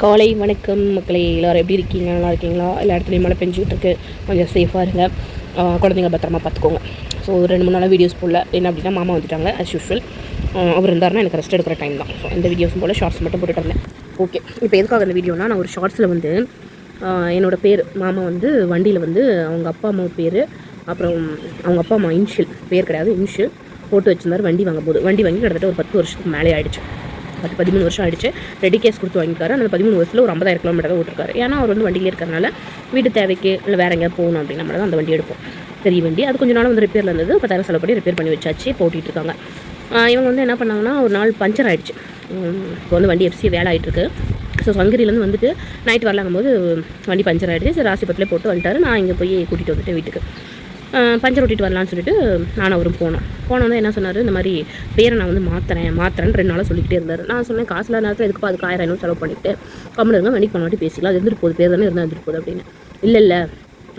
காலை வணக்கம் மக்களே எல்லோரும் எப்படி இருக்கீங்க? நல்லா இருக்கீங்களா? எல்லா இடத்துலையும் மழை பெஞ்சிக்கிட்டு இருக்கு கொஞ்சம் சேஃபாக இருங்க. குழந்தைங்க பத்திரமா பார்த்துக்கோங்க. ஸோ ரெண்டு மூணு நாளாக வீடியோஸ் போடல. என்ன அப்படின்னா மாமா வந்துட்டாங்க அஸ் யூஷுவல் அவர் இருந்தாருன்னா எனக்கு ரெஸ்ட் எடுக்கிற டைம் தான். ஸோ இந்த வீடியோஸும் போல் ஷார்ட்ஸ் மட்டும் போட்டுட்டு இருந்தேன். ஓகே இப்போ எதுக்காக இந்த வீடியோனா நான் ஒரு ஷார்ட்ஸில் வந்து என்னோடய என்னோட பேர் மாமா வந்து வண்டியில் வந்து அவங்க அப்பா அம்மா பேர் அப்புறம் அவங்க அப்பா அம்மா இன்ஷியல் பேர் கிடையாது இன்ஷியல் போட்டு வச்சிருந்தாரு வண்டி வாங்க போது வண்டி வாங்கி கிட்டத்தட்ட ஒரு பத்து வருஷத்துக்கு மேலே ஆகிடுச்சு பத்து பதிமூணு வருஷம் ஆயிடுச்சு. ரெடி கேஸ் கொடுத்து வாங்கிக்காரு அந்த பதிமூணு வருஷத்தில் ஒரு ஐம்பதாயிரம் கிலோமீட்டர் தான் ஓட்டிருக்காரு. ஏன்னா அவர் வந்து வண்டியிலே இருக்கிறனால வீட்டு தேவைக்கு இல்லை வேற எங்கேயாவது போகணும் அப்படின்னா மட்டும் தான் அந்த வண்டி எடுப்போம். பெரிய வண்டி. அது கொஞ்ச நாள் வந்து ரிப்பேரில் இருந்தது. பத்தாயிரம் செலவு பண்ணி ரிப்பேர் பண்ணி வச்சாச்சு. போட்டிகிட்டு இருக்காங்க. இவங்க வந்து என்ன பண்ணாங்கன்னா ஒரு நாள் பஞ்சர் ஆகிடுச்சு இப்போ வந்து வண்டி எஃப்சி வேலை ஆகிட்டு இருக்கு. ஸோ சங்கரிலேருந்து வந்துட்டு நைட் வரலாங்கும் போது வண்டி பஞ்சர் ஆகிடுச்சு சரி ராசிபத்திலே போட்டு வந்துட்டாரு. நான் இங்கே போய் கூட்டிகிட்டு வந்துட்டேன் வீட்டுக்கு பஞ்சர் ஓட்டிட்டு வரலான்னு சொல்லிட்டு நானும் அவரும் போனோம். போனோன்னு என்ன சொன்னார்? இந்த மாதிரி பேரை நான் வந்து மாற்றுறேன் மாற்றுறேன்னு ரெண்டு நாளாக சொல்லிக்கிட்டே இருந்தார். நான் சொன்னேன் காசு இல்லாத நேரத்தில் எதுக்கு அதுக்கு ஆயிரம் ஐநூறு செலவு பண்ணிட்டு கம்மல் இருங்க மணிக்கு பண்ணாட்டி பேசிக்கலாம். அது இருந்துட்டு போகுது பேர் தானே இருந்தால் இருந்துட்டு போகுது அப்படின்னு. இல்லை இல்லை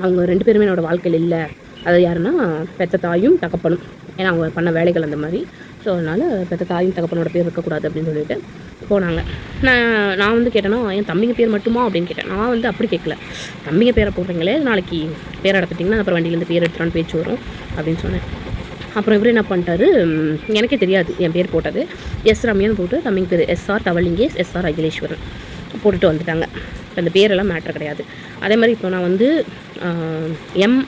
அவங்க ரெண்டு பேருமே என்னோடய வாழ்க்கையில் இல்லை. அது யாருன்னா பெத்த தாயும் தகப்பனும். ஏன்னா அவங்க பண்ண வேலைகள் அந்த மாதிரி. ஸோ அதனால் பெத்த தாயும் தகப்பனோட பேர் இருக்கக்கூடாது அப்படின்னு சொல்லிட்டு போனாங்க. நான் நான் வந்து கேட்டேன்னா என் தம்பிங்க பேர் மட்டுமா? அப்படின்னு கேட்டேன். நான் வந்து அப்படி கேட்கல. தம்பிங்க பேரை போடுறீங்களே நாளைக்கு பேர் எடுத்துட்டிங்கன்னா அப்புறம் வண்டியிலேருந்து பேர் எடுத்துகிறான்னு பேச்சு வரும் அப்படின்னு சொன்னேன். அப்புறம் இவர் என்ன பண்ணிட்டாரு எனக்கே தெரியாது என் பேர் போட்டது. எஸ். ரம்யான்னு போட்டு தம்பிங்க பேர் எஸ்ஆர் தவலிங்கேஸ் எஸ்ஆர் அகிலேஸ்வரன் போட்டுட்டு வந்துட்டாங்க. இப்போ இந்த பேரெல்லாம் மேட்ரு கிடையாது. அதே மாதிரி இப்போ நான் வந்து எம்.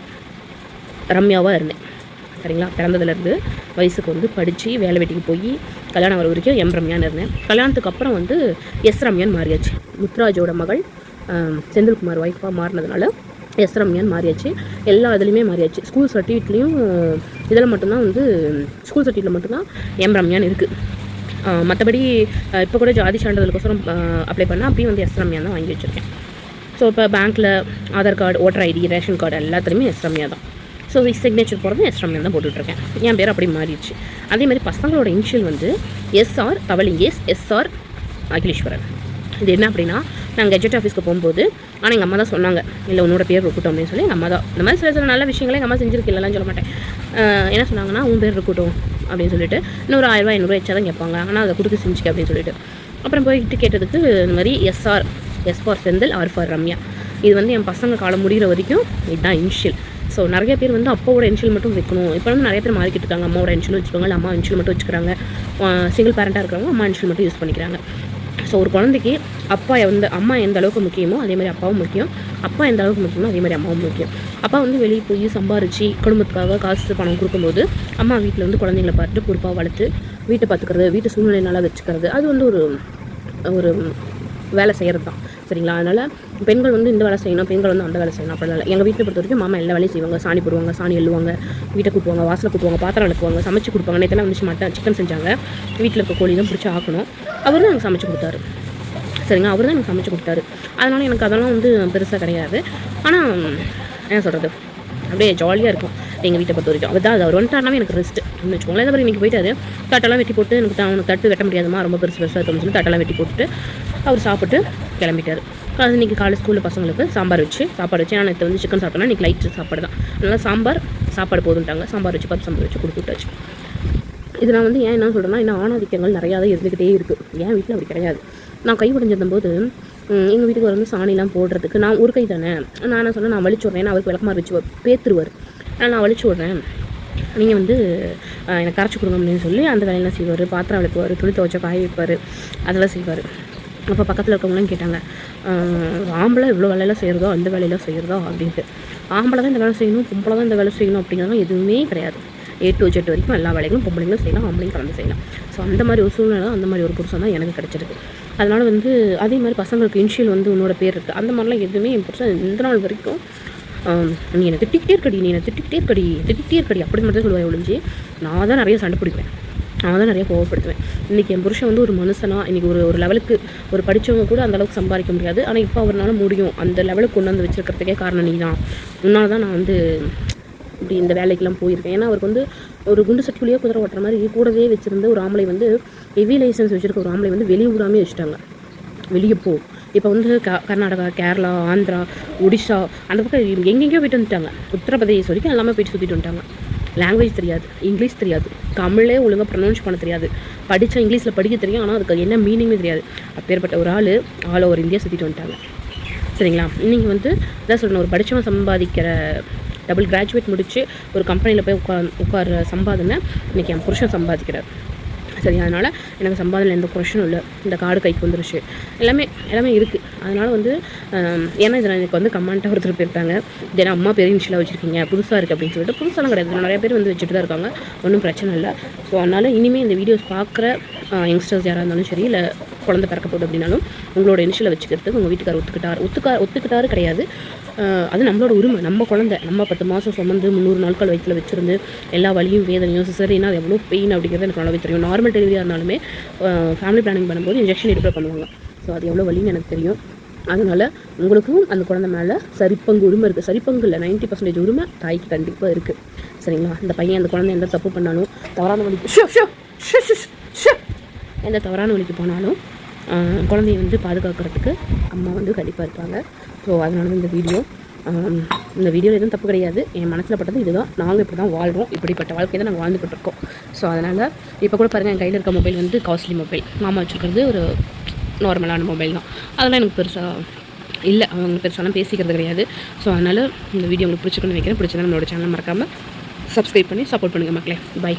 ரம்யாவாக இருந்தேன். சரிங்களா? பிறந்ததுலேருந்து வயசுக்கு வந்து படித்து வேலை வெட்டிக்கு போய் கல்யாணம் வர வரைக்கும் எம் ரம்யான்னு இருந்தேன். கல்யாணத்துக்கு அப்புறம் வந்து எஸ் ரம்யான்னு மாறியாச்சு. முத்ராஜோட மகள் செந்தில்குமார் ஒய்ஃபாக மாறினதுனால எஸ் ரம்யான்னு மாறியாச்சு. எல்லா இதுலேயுமே மாறியாச்சு. ஸ்கூல் சர்டிஃபிகேட்லேயும் இதில் மட்டும்தான் வந்து ஸ்கூல் சர்டிஃபிகேட்டில் மட்டும்தான் எம் ரம்யான்னு இருக்குது மற்றபடி இப்போ கூட ஜாதி சான்றிதழுக்கோசரம் அப்ளை பண்ணால் அப்பயும் வந்து எஸ் ரம்யா தான் வாங்கி வச்சுருக்கேன். ஸோ இப்போ பேங்க்கில் Aadhaar card voter ID ration card எல்லாத்துலேயுமே எஸ் ரம்யா தான். ஸோ சிக்னேச்சர் போகிறது எஸ் ரம்யா தான் போட்டுட்ருக்கேன். என் பேர் அப்படி மாறிடுச்சு. அதே மாதிரி பசங்களோட இனிஷியல் வந்து எஸ்ஆர் தவலிங்கேஸ் எஸ்ஆர் அகிலேஸ்வரன் இது என்ன அப்படின்னா நாங்கள் கெஜெட் ஆஃபீஸ்க்கு போகும்போது ஆனால் எங்கள் அம்மா தான் சொன்னாங்க இல்லை உன்னோட பேர் இருக்கட்டும் அப்படின்னு சொல்லி எங்கள் அம்மா தான். இந்த மாதிரி சில சில நல்ல விஷயங்களை எங்கள் அம்மா செஞ்சிருக்கு இல்லைலாம் சொல்ல மாட்டேன். என்ன சொன்னாங்கன்னா உன் பேர் இருக்கட்டும் அப்படின்னு சொல்லிட்டு. இன்னொரு ஆயிரரூவா ஐநூறுரூவா எச்சா தான் கேட்பாங்க. ஆனால் அதை கொடுத்து செஞ்சுக்க அப்படின்னு சொல்லிட்டு. அப்புறம் போயிட்டு கேட்டதுக்கு இந்த மாதிரி S R S for Senthil R for Ramya. இது வந்து என் பசங்க காலம் முடிகிற வரைக்கும் இதுதான் இனிஷியல் ஸோ நிறைய பேர் வந்து அப்பாவோட இனிஷியல் மட்டும் வைக்கணும். இப்போ வந்து நிறைய பேர் மாறிக்கிட்டு இருக்காங்க. அம்மாவோட இனிஷியல் வச்சுக்கோங்க இல்லை அம்மா இனிஷியல் மட்டும் வச்சுக்கிறாங்க. சிங்கிள் பேரண்ட்டாக இருக்கிறவங்க அம்மா இனிஷியல் மட்டும் யூஸ் பண்ணிக்கிறாங்க. ஸோ ஒரு குழந்தைக்கு அப்பா எந்த அம்மா எந்த அளவுக்கு முக்கியமோ அதே மாதிரி அப்பாவும் முக்கியம். அப்பா எந்த அளவுக்கு முக்கியமோ அதே மாதிரி அம்மாவும் முக்கியம். அப்பா வந்து வெளியே போய் சம்பாரித்து குடும்பத்துக்காக காசு பணம் கொடுக்கும்போது அம்மா வீட்டில் வந்து குழந்தைங்கள பார்த்துட்டு பொறுப்பாக வளர்த்து வீட்டை பார்த்துக்கிறது வீட்டு சூழ்நிலை நல்லா வச்சுக்கிறது. அது வந்து ஒரு ஒரு வேலை செய்கிறது தான். சரிங்களா? அதனால் பெண்கள் வந்து இந்த வேலை செய்யணும் பெண்கள் வந்து அந்த வேலை செய்யணும். அப்படிலாம் இல்லை. எங்கள் வீட்டில் பொறுத்த வரைக்கும் மாமா எல்லா வேலையும் செய்வாங்க. சாணி போடுவாங்க சாணி எழுவாங்க வீட்டை கூட்டுவாங்க வாசலை கூட்டுவாங்க பாத்திரம் விளக்குவாங்க சமைச்சு கொடுப்பாங்க. நேற்றுலாம் வந்துச்சு மட்டன் சிக்கன் செஞ்சாங்க. வீட்டில் இருக்க கோழி தான் பிடிச்சி ஆக்கணும். அவர் தான் எனக்கு சமைச்சு கொடுத்தாரு. சரிங்க அவர் தான் எனக்கு சமைச்சு கொடுத்தாரு. அதனால் எனக்கு அதெல்லாம் வந்து பெருசாக கிடையாது. ஆனால் என்ன சொல்கிறது அப்படியே ஜாலியாக இருக்கும். எங்கள் வீட்டை பொறுத்த வரைக்கும் அதுதான் அது அவர் வந்துட்டாருனாவே எனக்கு ரெஸ்ட்டு வச்சுக்கோங்களேன். இந்த மாதிரி இன்றைக்கி போயிட்டாரு. தட்டெல்லாம் வெட்டி போட்டு எனக்கு தான் அவனுக்கு தட்டு வெட்ட முடியாதுமா ரொம்ப பெருசு பெருசாக இருக்கும்னு சொல்லி தட்டெல்லாம் வெட்டி போட்டுட்டு அவர் சாப்பிட்டு கிளம்பிட்டார். அது இன்றைக்கி காலை ஸ்கூலில் பசங்களுக்கு சாம்பார் வச்சு சாப்பாடு வச்சு. நான் நேற்று வந்து சிக்கன் சாப்பிட்டேன்னா இன்றைக்கி லைட் சாப்பாடு தான். அதனால் சாம்பார் சாப்பாடு போதுன்ட்டாங்க சாம்பார் வச்சு பருப்பு சாம்பார் வச்சு கொடுத்து விட்டாச்சு. இது நான் வந்து ஏன் என்ன சொல்கிறேன்னா இன்னும் ஆணாதிக்கங்கள் நிறையா தான் இருந்துக்கிட்டே இருக்குது என் வீட்டில் அப்படி கிடையாது. நான் கை உடைஞ்சிருந்தபோது எங்கள் வீட்டுக்கு வந்து சாணிலாம் போடுறதுக்கு நான் ஒரு கை தானே. நான் என்ன சொன்னேன் நான் வலிச்சுட்றேன் ஏன்னா அவருக்கு விளக்கமாக வச்சு பேத்துருவார். நான் வலிச்சு விட்றேன். நீங்கள் வந்து எனக்கு கரைச்சி கொடுங்க அப்படின்னு சொல்லி அந்த வேலையெல்லாம் செய்வார். பாத்திரம் விளக்குவார் துணி துவைச்ச காய வைப்பார். அதெல்லாம் செய்வார். அப்போ பக்கத்தில் இருக்கவங்களாம் கேட்டாங்க ஆம்பளை இவ்வளோ வேலையெல்லாம் செய்கிறதோ அந்த வேலையெல்லாம் செய்கிறதோ அப்படின்ட்டு. ஆம்பளை தான் இந்த வேலை செய்யணும் பொம்பளை தான் இந்த வேலை செய்யணும் அப்படிங்கிறதுலாம் எதுவுமே கிடையாது. ஏ டு ஜெட் வரைக்கும் எல்லா வேலைகளும் பொம்பளைங்களும் செய்யலாம் ஆம்பளையும் கலந்து செய்யலாம். ஸோ அந்த மாதிரி ஒரு சூழ்நிலை அந்த மாதிரி ஒரு புருஷன் தான் எனக்கு கிடச்சிருக்கு. அதனால் வந்து அதே மாதிரி பசங்களுக்கு இன்ஷியல் வந்து உன்னோட பேர் இருக்குது அந்த மாதிரிலாம் எதுவுமே என் புருஷன் இந்த நாள் வரைக்கும் நீ என்னை திட்டிக்கிட்டே இருக்கடி நீ என்னை திட்டிக்கிட்டே இருக்கடி திட்டிக்கிட்டே இருக்கடி அப்படி மட்டும் சொல்லுவாய் சொல்லுவேன் ஒழிஞ்சு. நான் தான் நிறைய சண்டை பிடிப்பேன். நான் தான் நிறைய கோவப்படுத்துவேன். இன்றைக்கி என் புருஷன் வந்து ஒரு மனுஷனா இன்றைக்கி ஒரு ஒரு லெவலுக்கு ஒரு படித்தவங்க கூட அந்த அளவுக்கு சம்பாதிக்க முடியாது. ஆனால் இப்போ அவரால் முடியும். அந்த லெவலுக்கு கொண்டு வந்து வச்சுருக்கிறதுக்கே காரணம் நீ தான் உன்னால் தான் நான் வந்து இப்படி இந்த வேலைக்கெல்லாம் போயிருக்கேன். ஏன்னா அவருக்கு வந்து ஒரு குண்டு சட்டிக்குள்ளேயே குதிரை ஓட்டுற மாதிரி கூடவே வச்சுருந்து ஒரு ஆம்பளை வந்து ஹெவி லைசன்ஸ் வச்சுருக்க ஒரு ஆம்பளை வந்து வெளியே விடாமே வச்சுட்டாங்க. வெளியே போ. இப்போ வந்து க கர்நாடகா கேரளா ஆந்திரா ஒடிஷா அந்த பக்கம் எங்கெங்கேயோ போயிட்டு வந்துட்டாங்க. உத்தரப்பிரதேஷ் வரைக்கும் எல்லாமே போயிட்டு சுற்றிட்டு வந்துட்டாங்க. லாங்குவேஜ் தெரியாது இங்கிலீஷ் தெரியாது தமிழே ஒழுங்காக ப்ரொனவுன்ஸ் பண்ண தெரியாது. படித்தா இங்கிலீஷில் படிக்க தெரியும் ஆனால் அதுக்கு என்ன மீனிங்னு தெரியாது. அப்பேற்பட்ட ஒரு ஆள் ஆல் ஓவர் இந்தியா சுற்றிட்டு வந்துட்டாங்க. சரிங்களா? நீங்கள் வந்து இதான் சொல்லணும் ஒரு படித்தவன் சம்பாதிக்கிற டபுள் கிராஜுவேட் முடித்து ஒரு கம்பெனியில் போய் உட்கார் உட்கார சம்பாதனை இன்றைக்கி என் புருஷன் சம்பாதிக்கிறார். சரி அதனால் எனக்கு சம்பாதனையில் எந்த கொஷனும் இல்லை. இந்த கார்டு கைக்கு வந்துருச்சு. எல்லாமே எல்லாமே இருக்குது அதனால் வந்து ஏன்னா இதில் எனக்கு வந்து கமெண்ட்டாக ஒருத்தர் போயிருக்காங்க. இது அம்மா பெரிய இன்ஷியலாக வச்சுருக்கீங்க? புதுசாக இருக்குது அப்படின்னு சொல்லிட்டு புதுசாலாம் கிடையாது. நிறைய பேர் வந்து வச்சுட்டு தான் இருக்காங்க. ஒன்றும் பிரச்சனை இல்லை. ஸோ அதனால் இனிமேல் இந்த வீடியோஸ் பார்க்குற யங்ஸ்டர்ஸ் யாராக இருந்தாலும் சரி இல்லை குழந்தை பிறக்க போகுது அப்படின்னாலும் உங்களோட இனிஷியலை வச்சுக்கிறதுக்கு உங்கள் வீட்டுக்கார் ஒத்துக்கிட்டார். ஒத்துக்கா ஒத்துக்கிட்டாரு கிடையாது. அது நம்மளோட உரிமை. நம்ம குழந்தை நம்ம பத்து மாதம் சுமந்து முந்நூறு நாட்கள் வயிற்றில் வச்சுருந்து எல்லா வலியும் வேதனையும் சிசரினா அது எவ்வளோ பெயின் அப்படிங்கிறது எனக்கு நல்லாவே தெரியும். நார்மல் டெலிவரியாக இருந்தாலுமே ஃபேமிலி பிளானிங் பண்ணும்போது இன்ஜெக்ஷன் எடுப்பில் பண்ணுவாங்க. ஸோ அது எவ்வளோ வலின்னு எனக்கு தெரியும். அதனால் உங்களுக்கும் அந்த குழந்தை மேலே சரிப்பங்கு உரிமை இருக்குது சரிப்பங்கு இல்லை நைன்ட்டி பர்சன்டேஜ் உரிமை தாய்க்கு கண்டிப்பாக இருக்குது சரிங்களா? அந்த பையன் அந்த குழந்தை எந்த தப்பு பண்ணாலும் தவறான வழிக்கு ஷோ ஷோ ஷோ ஷோ எந்த தவறான வழிக்கு போனாலும் குழந்தைய வந்து பாதுகாக்கிறதுக்கு அம்மா வந்து கண்டிப்பாக இருப்பாங்க. ஸோ அதனால தான் இந்த வீடியோ. இந்த வீடியோவில் எதுவும் தப்பு கிடையாது. என் மனசில் பட்டது இதுதான். நாங்கள் இப்படி தான் வாழ்கிறோம் இப்படிப்பட்ட வாழ்க்கையை தான் நாங்கள் வாழ்ந்துக்கிட்டு இருக்கோம். ஸோ அதனால் இப்போ கூட பாருங்கள் என் கையில் இருக்க மொபைல் வந்து காஸ்ட்லி மொபைல் மாமா வச்சுருக்கிறது ஒரு நார்மலான மொபைல் தான். அதெல்லாம் எனக்கு பெருசாக இல்லை. அவங்க பெருசாலாம் பேசிக்கிறது கிடையாது. ஸோ அதனால் இந்த வீடியோ உங்களுக்கு பிடிச்சிக்கணும்னு வைக்கிறேன் பிடிச்சதா நம்மளோட சேனல் மறக்காமல் சப்ஸ்கிரைப் பண்ணி சப்போர்ட் பண்ணுங்கள் மக்களே. பை